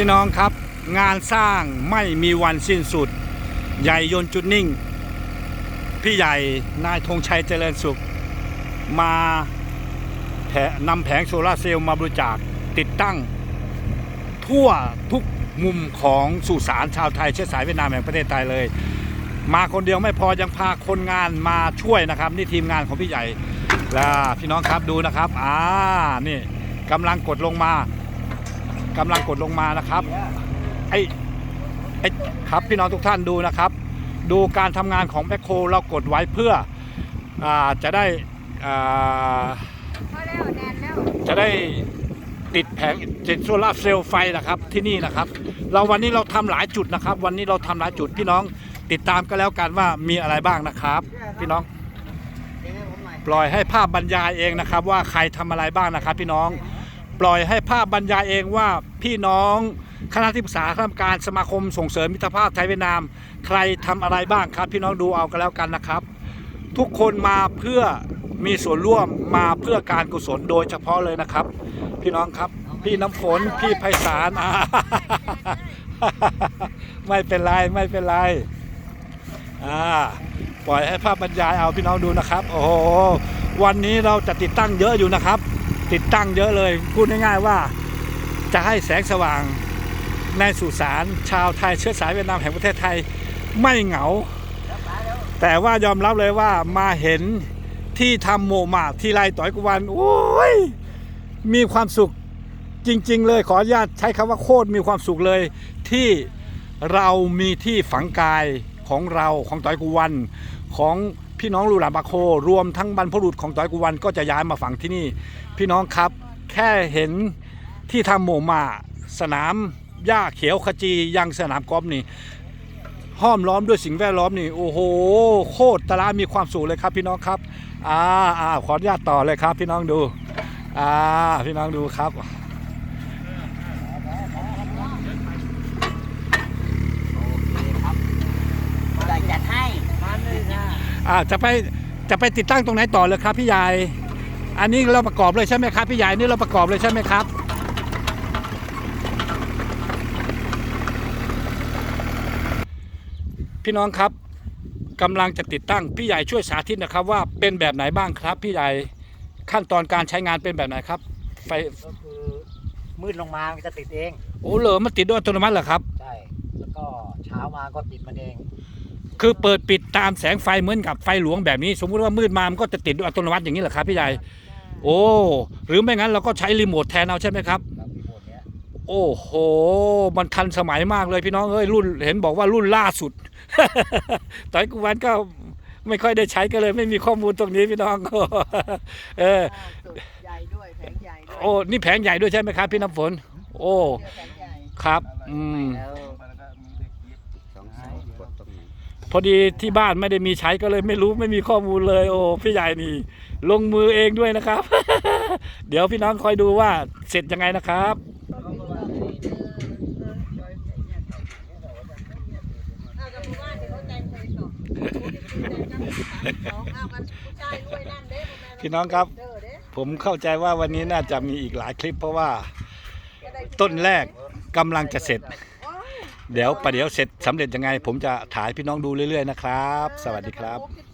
พี่น้องครับ งานสร้างไม่มีวันสิ้นสุด ใหญ่ยนจุดนิ่ง พี่ใหญ่นายธงชัยเจริญสุข มาแผนำแผงโซลาร์เซลล์มาบริจาคติดตั้ง ทั่วทุกมุมของสุสานชาวไทยเชื้อสายเวียดนามแห่งประเทศไทยเลย มาคนเดียวไม่พอยังพาคนงานมาช่วยนะครับ นี่ทีมงานของพี่ใหญ่แล้วพี่น้องครับดูนะครับ อ่านี่กำลังกดลงมา กำลังกดลงมานะครับไอ้ไอ้ครับพี่น้องทุกท่านดูนะครับ ดูการทำงานของแมคโคเรากดไว้เพื่ออจะได้จะได้ติดแผงติดโซลาร์เซลล์ไฟนะครับที่นี่นะครับ เราวันนี้เราทำหลายจุดนะครับ วันนี้เราทำหลายจุดพี่น้องติดตามก็แล้วกันว่ามีอะไรบ้างนะครับ พี่น้อง ปล่อยให้ภาพบรรยายเองนะครับ ว่าใครทำอะไรบ้างนะครับ พี่น้อง ปล่อยให้ภาพบรรยายเองว่าพี่น้องคณะที่ปรึกษาคณะกรรมการสมาคมส่งเสริมมิตรภาพไทยเวียดนาม ใครทำอะไรบ้างครับ พี่น้องดูเอาก็แล้วกันนะครับ ทุกคนมาเพื่อมีส่วนร่วมมาเพื่อการกุศลโดยเฉพาะเลยนะครับ พี่น้องครับ พี่น้ำฝนพี่ไพศาลไม่เป็นไรไม่เป็นไรอ่าปล่อยให้ภาพบรรยายเอาพี่น้องดูนะครับ โอ้โหวันนี้เราจะติดตั้งเยอะอยู่นะครับ ติดตั้งเยอะเลย พูดง่ายๆว่า จะให้แสงสว่างในสุสานชาวไทยเชื้อสายเวียดนามแห่งประเทศไทยไม่เหงา แต่ว่ายอมรับเลยว่ามาเห็นที่ทำโมมาที่ไรต่อยกวันโอ้ยมีความสุขจริง ๆ เลยขออนุญาตใช้คำว่าโคตรมีความสุขเลยที่เรามีที่ฝังกาย ของเราของต่อยกุวันของพี่น้องลูหลานบาโค รวมทั้งบรรพบุรุษของต่อยกุวันก็จะย้ายมาฝังที่นี่ พี่น้องครับแค่เห็นที่ทำโมมาสนามหญ้าเขียวขจียังสนามกอล์ฟนี่ห้อมล้อมด้วยสิ่งแวดล้อมนี่โอ้โหโคตรตะลามีความสุขเลยครับพี่น้องครับอ่าอ่าขออนุญาตต่อเลยครับพี่น้องดูอ่าพี่น้องดูครับ ได้จัดให้มาเลยนะ อ่าจะไปจะไปติดตั้งตรงไหนต่อเลยครับพี่ใหญ่อันนี้เราประกอบเลยใช่ไหมครับพี่ใหญ่นี่เราประกอบเลยใช่ไหมครับ พี่น้องครับกำลังจะติดตั้งพี่ใหญ่ช่วยสาธิตนะครับ ว่าเป็นแบบไหนบ้างครับ พี่ใหญ่ขั้นตอนการใช้งานเป็นแบบไหนครับ ไฟก็คือมืดลงมามันจะติดเองโอ้เหรอมันติดด้วยอัตโนมัติเหรอครับ ใช่ แล้วก็เช้ามาก็ติดมันเอง คือเปิดปิดตามแสงไฟเหมือนกับไฟหลวงแบบนี้ สมมุติว่ามืดมามันก็จะติดด้วยอัตโนมัติอย่างนี้เหรอครับพี่ใหญ่โอ้หรือไม่งั้นเราก็ใช้รีโมทแทนเอาใช่ไหมครับครับพี่โบดเนี้ยโอ้โห มันทันสมัยมากเลยพี่น้องเอ้ยรุ่นเห็นบอกว่ารุ่นล่าสุดตอนกูวันก็ไม่ค่อยได้ใช้ก็เลย ไม่มีข้อมูลตรงนี้พี่น้องเออใหญ่ด้วยแผงใหญ่ด้วยโอ้นี่แผงใหญ่ด้วยใช่ไหมครับ พี่น้ำฝน โอ้เดี๋ยวแผงใหญ่ครับ อืม แล้วสองสายกดตรงไหน พอดีที่บ้านไม่ได้มีใช้ก็เลยไม่รู้ไม่มีข้อมูลเลย โอ้พี่ใหญ่นี่ ลงมือเองด้วยนะครับ เดี๋ยวพี่น้องคอยดูว่าเสร็จยังไงนะครับพี่น้องครับ ผมเข้าใจว่าวันนี้น่าจะมีอีกหลายคลิปเพราะว่า ต้นแรกกำลังจะเสร็จ เดี๋ยวประเดี๋ยวเสร็จสำเร็จยังไง ผมจะถ่ายพี่น้องดูเรื่อยๆนะครับ สวัสดีครับจะมาพบ